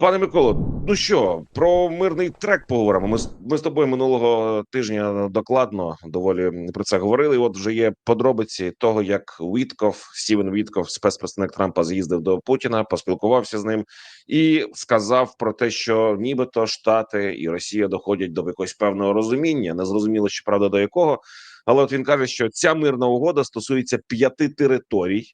Пане Миколо, ну що, про мирний трек поговоримо. Ми ми з тобою минулого тижня докладно доволі про це говорили. І От вже є подробиці того, як Вітков, Стівен Вітков, спецпредставник Трампа, з'їздив до Путіна, поспілкувався з ним і сказав про те, що нібито Штати і Росія доходять до якогось певного розуміння. Не зрозуміло, що правда до якого. Але от він каже, що ця мирна угода стосується п'яти територій.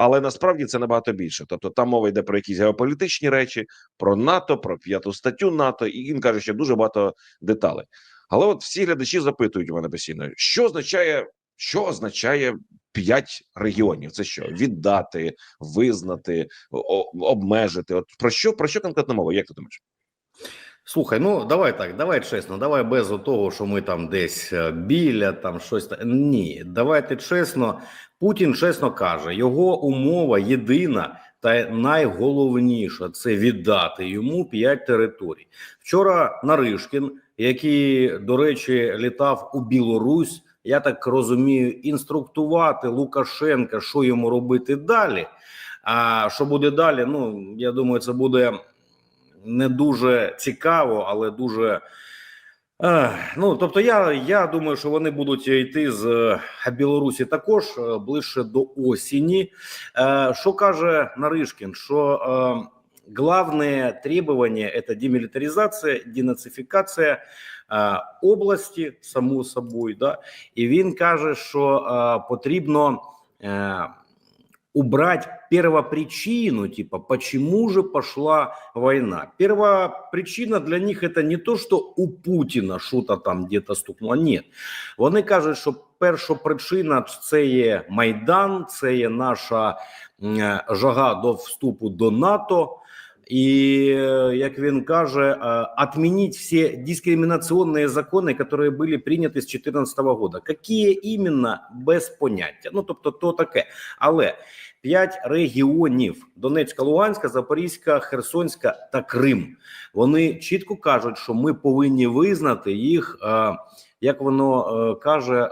Але насправді це набагато більше. Тобто там мова йде про якісь геополітичні речі, про НАТО, про п'яту статтю НАТО, і він каже, що дуже багато деталей. Але от всі глядачі запитують у мене постійно, що означає, що означає п'ять регіонів? Це що віддати, визнати, обмежити? От про що про що конкретно мова? Як ти думаєш? Слухай, ну давай так, давай чесно, давай без того, що ми там десь е, біля, там щось та ні. Давайте чесно. Путін чесно каже, його умова єдина та найголовніша це віддати йому п'ять територій. Вчора Наришкін, який, до речі, літав у Білорусь, я так розумію, інструктувати Лукашенка, що йому робити далі. А що буде далі? Ну я думаю, це буде не дуже цікаво, але дуже. Ну тобто, я, я думаю, що вони будуть йти з е, Білорусі також е, ближче до осені. Е, що каже Наришкін? Що е, главне требование это демилитаризация, денацифікація е, області, само собою, да, і він каже, що е, потрібно. Убрать первопричину, типа, почему же пошла война. Первопричина для них это не то, що у Путіна що-то там где-то стукнуло. Ні. Вони кажуть, що перша причина це є Майдан, це є наша жага до вступу до НАТО. І е, як він каже, е, отменить всі дискримінаційні закони, які були прийняті з 2014 року. Які іменно без поняття. Ну тобто, то таке. Але п'ять регіонів: Донецька, Луганська, Запорізька, Херсонська та Крим. Вони чітко кажуть, що ми повинні визнати їх. е, Як воно каже,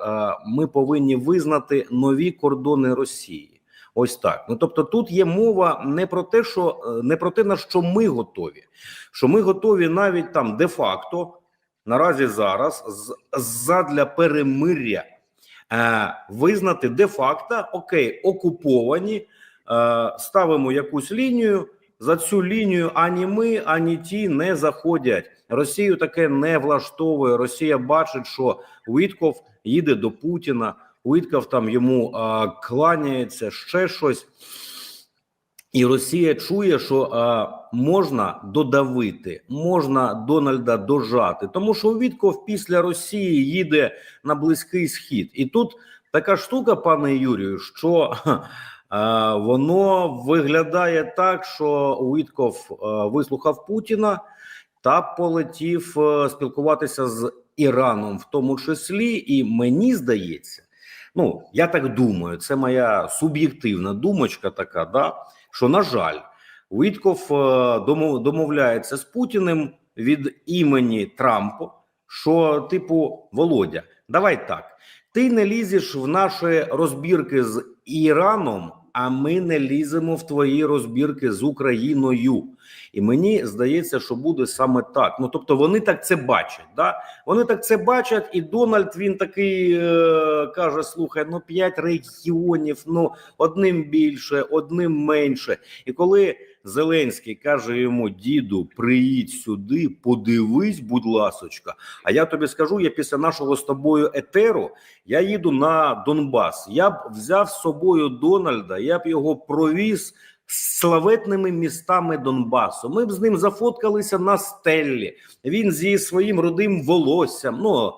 ми повинні визнати нові кордони Росії. Ось так. Ну тобто, тут є мова не про те, що е, не про те, на що ми готові. Що ми готові навіть там де-факто наразі зараз задля перемир'я е, визнати де-факто окей, окуповані, е, ставимо якусь лінію. За цю лінію ані ми, ані ті не заходять. Росію таке не влаштовує. Росія бачить, що Вітков їде до Путіна. Уітков там йому а, кланяється, ще щось. І Росія чує, що а, можна додавити, можна Дональда дожати, тому що Вітков після Росії їде на близький схід, і тут така штука, пане Юрію, що а, воно виглядає так, що Уітков вислухав Путіна та полетів а, спілкуватися з Іраном, в тому числі, і мені здається. Ну, я так думаю, це моя суб'єктивна думочка така, да, що, на жаль, Вітков е, домовляється з Путіним від імені Трампа, що, типу, Володя, давай так. Ти не лізеш в наші розбірки з Іраном, а ми не ліземо в твої розбірки з Україною. І мені здається, що буде саме так. Ну тобто, вони так це бачать. Да? Вони так це бачать, і Дональд він такий е, каже: слухай, ну п'ять регіонів, ну одним більше, одним менше. І коли Зеленський каже йому: діду, приїдь сюди, подивись, будь ласочка. А я тобі скажу: я після нашого з тобою етеру я їду на Донбас. Я б взяв з собою Дональда, я б його провіз славетними містами Донбасу. Ми б з ним зафоткалися на стеллі. Він зі своїм рудим волоссям, ну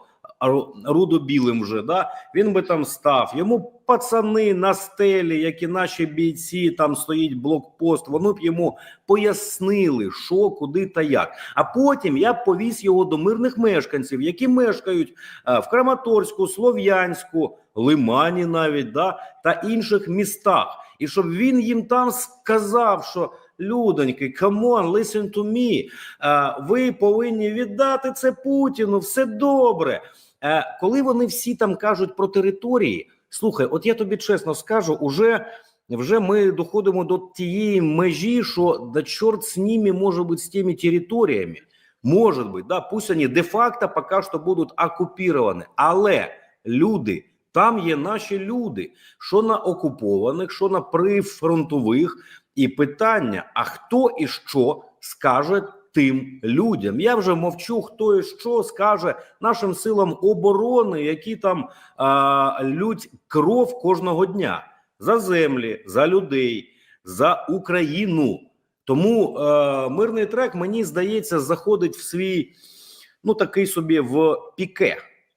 рудо-білим вже, да він би там став. Йому пацани на стелі, як і наші бійці, там стоїть блокпост. Вони б йому пояснили, що, куди та як. А потім я б повіз його до мирних мешканців, які мешкають е, в Краматорську, Слов'янську, Лимані, навіть да та інших містах. І щоб він їм там сказав, що людоньки, on, listen to me, е, ви повинні віддати це Путіну, все добре. Е, Коли вони всі там кажуть про території, слухай, от я тобі чесно скажу, уже вже ми доходимо до тієї межі, що да чорт з ними може бути з тими територіями. Может быть, да, пусть они де-факто пока що будуть окуповані, але люди, там є наші люди, що на окупованих, що на прифронтових, і питання: а хто і що скаже тим людям? Я вже мовчу, хто і що скаже нашим силам оборони, які там а, лють кров кожного дня за землі, за людей, за Україну. Тому е, мирний трек, мені здається, заходить в свій, ну такий собі в піке.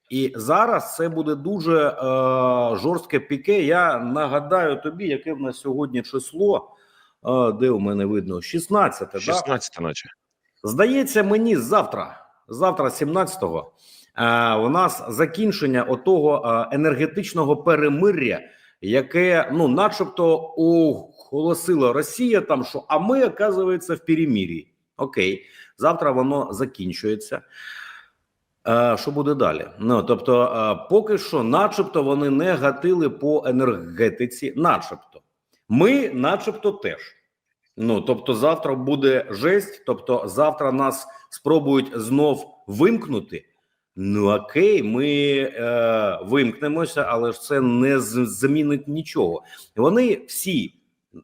І зараз це буде дуже е, жорстке піке. Я нагадаю тобі, яке в нас сьогодні число. Е, де у мене видно? 16, да? 16 наче. Здається, мені завтра, завтра, 17-го, е, у нас закінчення отого е, енергетичного перемир'я, яке, ну, начебто, оголосила Росія, там що, а ми, оказується, в перемир'ї. Окей, завтра воно закінчується. Е, Що буде далі? Ну тобто, поки що, начебто, вони не гатили по енергетиці, начебто, ми, начебто, теж. Ну тобто, завтра буде жесть. Тобто, завтра нас спробують знов вимкнути. Ну окей, ми е, вимкнемося, але ж це не змінить нічого. Вони всі,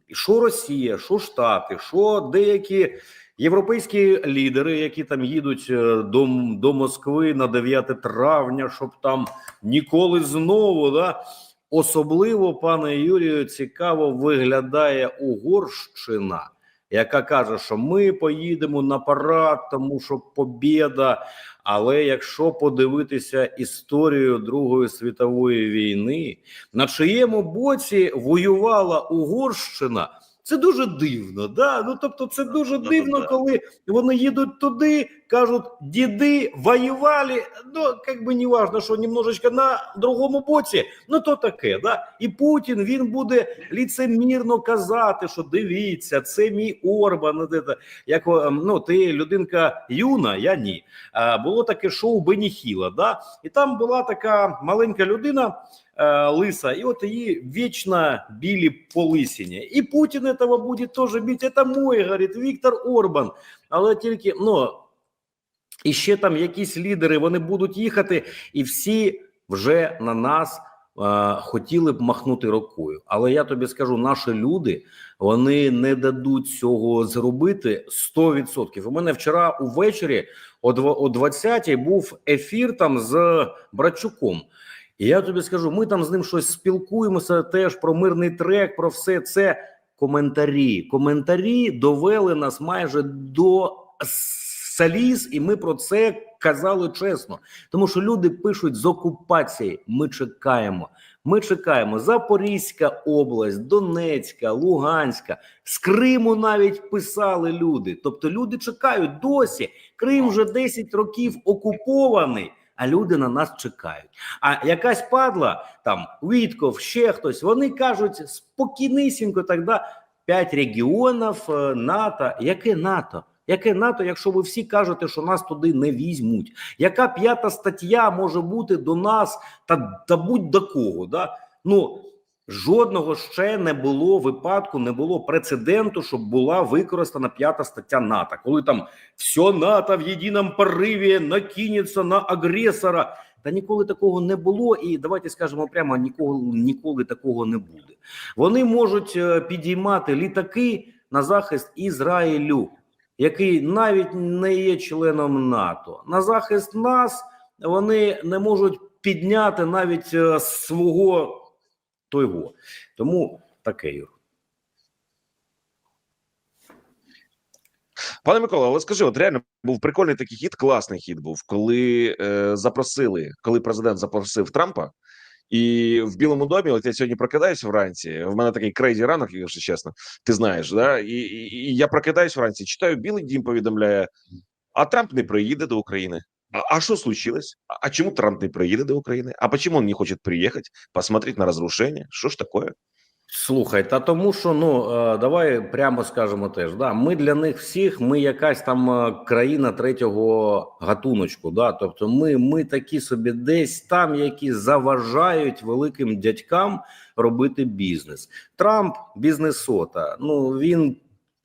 що Росія, що Штати, що деякі європейські лідери, які там їдуть е, до, до Москви на 9 травня, щоб там ніколи знову, да. Особливо, пане Юрію, цікаво виглядає Угорщина, яка каже, що ми поїдемо на парад, тому що побєда. Але якщо подивитися історію Другої світової війни, на чиєму боці воювала Угорщина, це дуже дивно. Да? Ну тобто, це дуже дивно, коли вони їдуть туди, кажуть, діди воювали. Ну як би не важно, що немножечко на другому боці, ну то таке. Да? І Путін він буде ліцемірно казати, що дивіться, це мій Орбан. Як ну ти людинка юна, я ні. А, було таке шоу Беніхіла, да? і там була така маленька людина. Е, Лиса, і от її вічно били по лисині. І Путін этого буде теж бити. Це мой, говорить, Віктор Орбан. Але тільки ну і ще там якісь лідери вони будуть їхати, і всі вже на нас е, хотіли б махнути рукою. Але я тобі скажу, наші люди вони не дадуть цього зробити 100%. У мене вчора увечері о 20-й був ефір там з Братчуком. І я тобі скажу, ми там з ним щось спілкуємося теж про мирний трек, про все це. Коментарі. Коментарі довели нас майже до саліз, і ми про це казали чесно. Тому що люди пишуть з окупації. Ми чекаємо. Ми чекаємо. Запорізька область, Донецька, Луганська, з Криму навіть писали люди. Тобто люди чекають досі. Крим вже 10 років окупований. А люди на нас чекають. А якась падла, там Вітков, ще хтось, вони кажуть спокійнісінько, тоді п'ять регіонів е, НАТО. Яке НАТО? Яке НАТО, якщо ви всі кажете, що нас туди не візьмуть? Яка п'ята стаття може бути до нас та, та будь-до кого? Да? Ну жодного ще не було випадку, не було прецеденту, щоб була використана п'ята стаття НАТО, коли там все НАТО в єдиному пориві накинеться на агресора. Та ніколи такого не було, і давайте скажемо прямо: ніколи ніколи такого не буде. Вони можуть е, підіймати літаки на захист Ізраїлю, який навіть не є членом НАТО. На захист нас вони не можуть підняти навіть е, свого того. Тому таке Юр. Пане Микола, але скажи, от реально був прикольний такий хід, класний хід був, коли е, запросили, коли президент запросив Трампа, і в Білому домі, от я сьогодні прокидаюсь вранці. В мене такий крейзі ранок, якщо чесно, ти знаєш, да? І, і, і я прокидаюсь вранці, читаю, Білий Дім повідомляє, а Трамп не приїде до України. А, а что случилось? А, а чему Трамп не приедет до Украины? А почему он не хочет приехать, посмотреть на разрушение? Что ж такое? Слухай, та тому що ну е, давай прямо скажемо теж. Да, ми для них всіх, ми якась там е, країна третього гатуночку. Да, тобто, ми, ми такі собі десь там, які заважають великим дядькам робити бізнес. Трамп бізнесота. Ну він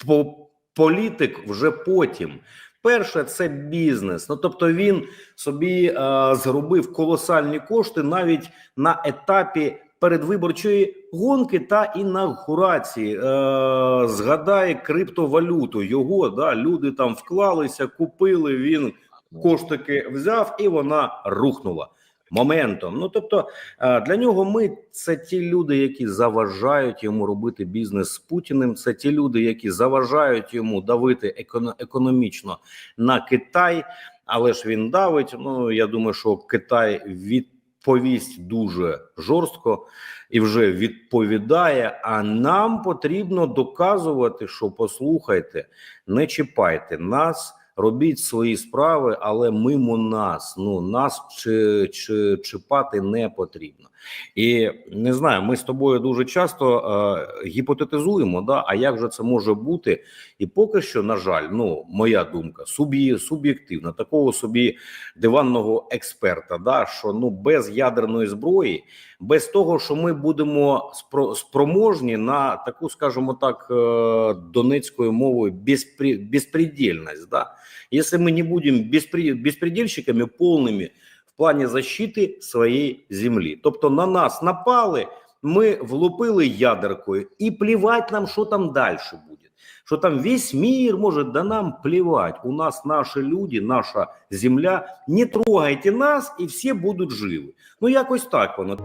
по політик вже потім. Перше, це бізнес. Ну тобто він собі е, зробив колосальні кошти навіть на етапі передвиборчої гонки та інаугурації. Е, згадай криптовалюту. Його да люди там вклалися, купили. Він коштики взяв, і вона рухнула моментом. Ну тобто е, для нього ми це ті люди, які заважають йому робити бізнес з Путіним. Це ті люди, які заважають йому давити еконо- економічно на Китай. Але ж він давить. Ну я думаю, що Китай відповість дуже жорстко і вже відповідає. А нам потрібно доказувати, що послухайте, не чіпайте нас. Робіть свої справи, але мимо нас. Ну нас чи, чи чіпати не потрібно. І не знаю, ми з тобою дуже часто е, гіпотетизуємо, да, а як же це може бути? І поки що, на жаль, ну моя думка, суб'є, суб'єктивна, такого собі диванного експерта, да, що ну без ядерної зброї, без того, що ми будемо спро, спроможні на таку, скажімо так, е, донецькою мовою безпри, безпредельність, да. Если мы не будем беспредельщиками полными в плані защити своєї землі. Тобто на нас напали, ми влупили ядеркою, і плівать нам, що там далі буде. Що там весь мир може, да нам плевать. У нас наші люди, наша земля. Не трогайте нас, і всі будуть живі. Ну якось так воно.